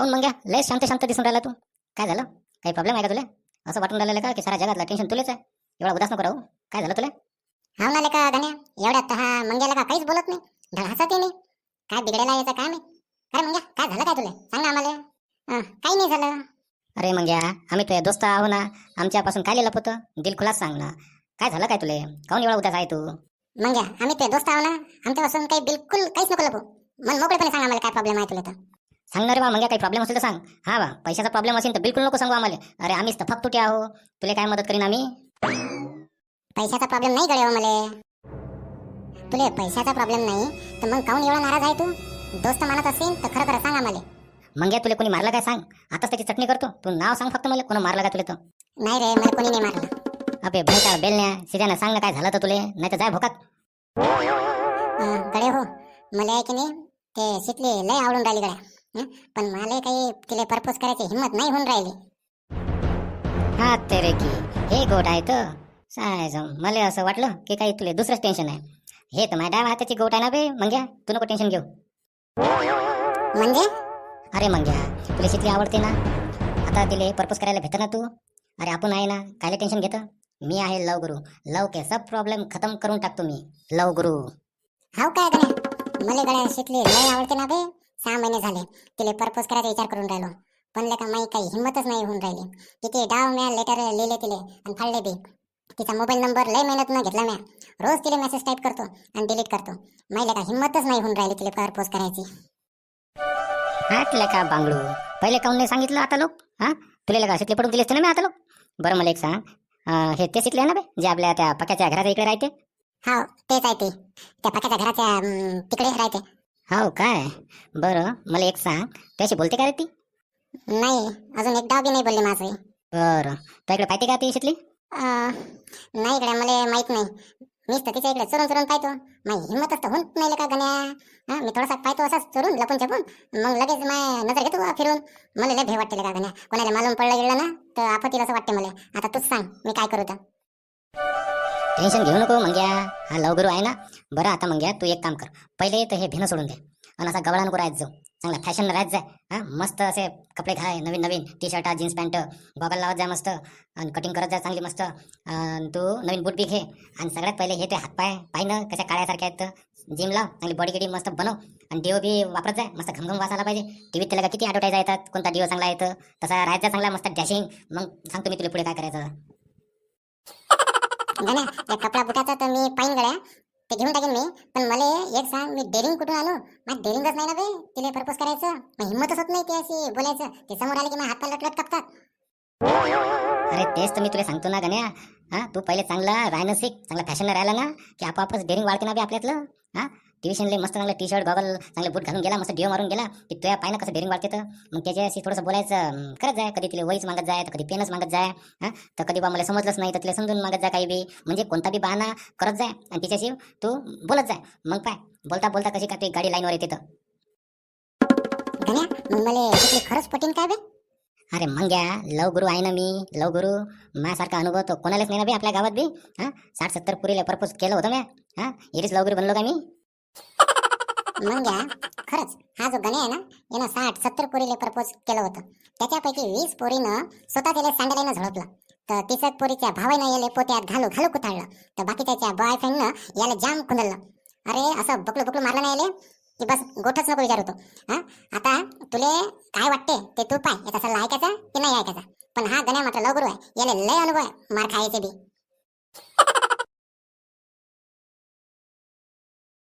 काऊन मग लय शांत शांत दिसून राहिला तू. काय झालं? काही प्रॉब्लेम आहे का तुला? असं वाटून राहिलं का? की सारा जगातला टेन्शन तुलेच आहे. एवढा उदास नको राहू. काय झालं तुला? हाव ना लेका गण्या एवढ्यात हा मंग्याला का काहीच बोलत नाही? धड हसत नाही काय बिघडायला याचं काय नाही काय मंग्या काय झालं काय तुला? सांग ना आम्हाला. काही नाही झालं. अरे मग या आम्ही तुझे दोस्त आहो ना. आमच्यापासून काय लिहिलं होतं? दिल सांग ना. काय झालं काय तुले? काऊन एवढा उदास आहे तू? मंग्या आम्ही ते दोस्त आहो ना. आमच्यापासून काही बिलकुल काहीच नको लपू. मन मोकळेपणे सांग आम्हाला काय प्रॉब्लेम आहे तुला तर. सांगणार बा मग काही प्रॉब्लेम असेल तर सांग. हा बा पैशाचा प्रॉब्लेम असेल तर बिलकुल नको सांगू आम्हाला. अरे आम्हीच तर फक्त तुटे आहो. तुला काय मदत करीन आम्ही? पैशाचा प्रॉब्लेम नाही गड्या मला. तुले पैशाचा प्रॉब्लेम नाही तर मग काऊन एवढा नाराज आहे तू? दोस्त मानत असेल तर खरं खरं सांग आम्हाला. मग या तुला कोणी मारलं काय सांग? आताच त्याची चटणी करतो. तू नाव सांग फक्त मला कोणी मारलं का तुला तर नाही रे मला कोणी नाही मारलं. अबे भैया बेलण्या सिद्यानं सांग ना काय झालं तर तुले. नाही तर जाय भोकात. गडे हो मला आहे की नाही ते शिकले लय आवडून राहिली गड्या. हं? पण मला काही तिला परपोज करायची हिंमत नाही होऊन राहिली. हा तेरे की. हे गोट आहे तर. सायचं मला असं वाटलं की काही तुला दुसरंच टेन्शन आहे. हे तर माझ्या डाव्या हाताची गोट आहे ना बे? मंग्या तू नको टेन्शन घेऊ. म्हणजे अरे मंग्या तुला शिकली आवडते ना? आता तिले पर्पज करायला भेटत ना तू? अरे आपण आहे ना कायले टेन्शन घेतं? मी आहे लव गुरु. लव के सब प्रॉब्लेम खतम करून टाकतो मी. लव गुरु. हाव काय गड्या? मला गड्या शिकले लय आवडते ना बे. सहा महिने झाले. तिला परपोज करायचा विचार करून राहिलो. पण लेका माई काही हिंमतच नाही होऊन राहिली. किती डाव म्या लेटर लिहिले तिले आणि फाडले बी. तिचा मोबाईल नंबर लय मेहनत न घेतला म्या. रोज तिला मेसेज टाईप करतो आणि डिलीट करतो. माई लेका हिंमतच नाही होऊन राहिली तिला परपोज करायची. हाटलं का बांगडू? पहिले काऊन नाही सांगितलं आता लोक? हा? तुला का शिकले पडून दिले असते ना मी आता लोक? बरं मला एक सांग. हे ते शिकले ना बे जे आपल्या त्या पक्याच्या घराच्या इकडे राहते? हाव तेच आहे ते. त्या पक्याच्या घराच्या तिकडे राहते. हो काय? बरं मला एक सांग. त्याशी बोलते का रे ती? नाही अजून एक डाव बी नाही बोलले माझे. बरं. त्या इकडे पाहिजे का ती शिकली अं, नाही इकडे मला माहीत नाही. मीच तर तिच्या इकडे चोरून चोरून पाहतो. माझी हिंमतच तर होत नाही का गण्या? हा मी थोडासा पाहतो असाच चोरून लपून छपून. मग लगेच माय नजर घेतो फिरून. मला लय भे वाटते का गण्या? कोणाला मालूम पडलं गेलं ना तर आपत्तीला असं वाटते मला. आता तूच सांग मी काय करू तर? टेन्शन घेऊ नको मंग्या. हा लवगुरू आहे ना? बरं आता मंग्या तू एक काम कर. पहिले तर हे भिनं सोडून दे. आणि असा गवळा नको राहत जाऊ. चांगला फॅशन राहत जाय हा मस्त असे कपडे घाय नवीन नवीन. T shirt jeans pant goggle लावत जाय मस्त. आणि कटिंग करत जाय चांगली मस्त. तू नवीन बूट बी घे. आणि सगळ्यात पहिले हे ते हातपाय पाय ना कशा काळ्यासारखे आहेत जिम लाव चांगली बॉडी गिडी मस्त बनव. आणि डिओ बी वापरत जाय मस्त घमघम वासायला पाहिजे. टी व्हीत त्याला किती ॲडवर्टाईज येतात कोणता डिओ चांगला येतं तसा राहायचा चांगला मस्त डॅशिंग मग सांगतो मी तुला पुढे काय करायचं. गण्या त्या कपडा बुटाचा तर मी पाहिन गड्या. ते घेऊन टाकेन मी. पण मला एक सांग मी डेरिंग कुठून आलो? मग डेरिंगच नाही ना बे तिला प्रपोज करायचं. मग हिंमतच होत नाही ते अशी बोलायचं. ते समोर आले की मग हात लटलट कापतात. अरे तेच तर मी तुला सांगतो ना गण्या. हा तू पहिले चांगला राहणं शिक. चांगला फॅशन राहिला ना की आपापच डेरिंग वाढते ना बे आपल्यातलं. हा? ट्युशनले मस्त चांगलं टी शर्ट गॉगल चांगले बूट घालून गेला मस्त डिओ मारून गेला. की तुझ्या पाय ना कसं डेअरिंग वाढते तर? मग त्याच्याशी थोडंसं बोलायचं करत जाय. कधी तिला वहीच मागत जाय तर कधी पेनच मागत जाय हा? तर कधी बा मला समजलंच नाही तर तिला समजून मागत जाय काही बी. म्हणजे कोणता बी बहाणा करत जाय आणि तिच्याशी तू बोलत जाय. मग पाय बोलता बोलता कशी का ती गाडी लाईनवर येते तर. गण्या मग मला तिथली खरंच पटीन काय बे? अरे मंग्या लव गुरु आहे ना मी लव गुरु. माझ्यासारखा अनुभव तो कोणालाच नाही ना बी आपल्या गावात बी हा? साठ सत्तर पुरीला पर्पज केलं होतं म्या हा? इरीच लव गुरु बनलो का मी? मग घ्या खरंच हा जो गणे आहे ना यानं साठ सत्तर पोरीले प्रपोज केलं होतं. त्याच्यापैकी वीस पोरीनं स्वतः त्याला सँडलाईनं झळपलं तर तिसऱ्या पोरीच्या भावानं याला पोत्यात घालू घालू कुथाळलं तर बाकी त्याच्या बॉयफ्रेंडनं याला जाम कुंदललं अरे असं बकलू बकलू मारलं नाही याले की बस गोठच नको विचार होतो हा? आता तुले काय वाटते ते तू पाय याचा सल्ला ऐकायचा की नाही ऐकायचा? पण हा गण्या मात्र लवकर आहे याला लय अनुभव आहे मार खायचे बी.